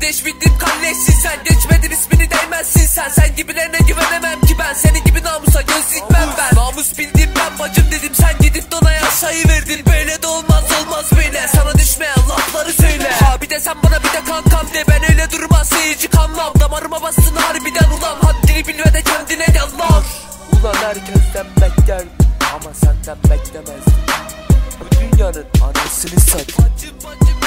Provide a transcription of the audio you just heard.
kardeş bildiğin kalleşsin sen. Geçmedin ismini değmezsin sen. Sen gibilerine güvenemem ki ben. Senin gibi namusa göz dikmem ben. Namus bildiğim ben bacım dedim. Sen gidip donaya aşağıyı verdin. Böyle de olmaz olmaz böyle. Sana düşmeyen lafları söyle. Ha bir de sen bana bir de kankam de. Ben öyle durma seyirci kanmam. Damarıma bastın harbiden ulan. Haddini bil ve de kendine gel lan Ulan herkesten bekler Ama senden beklemez. Bu dünyanın anasını sat. Bacım bacım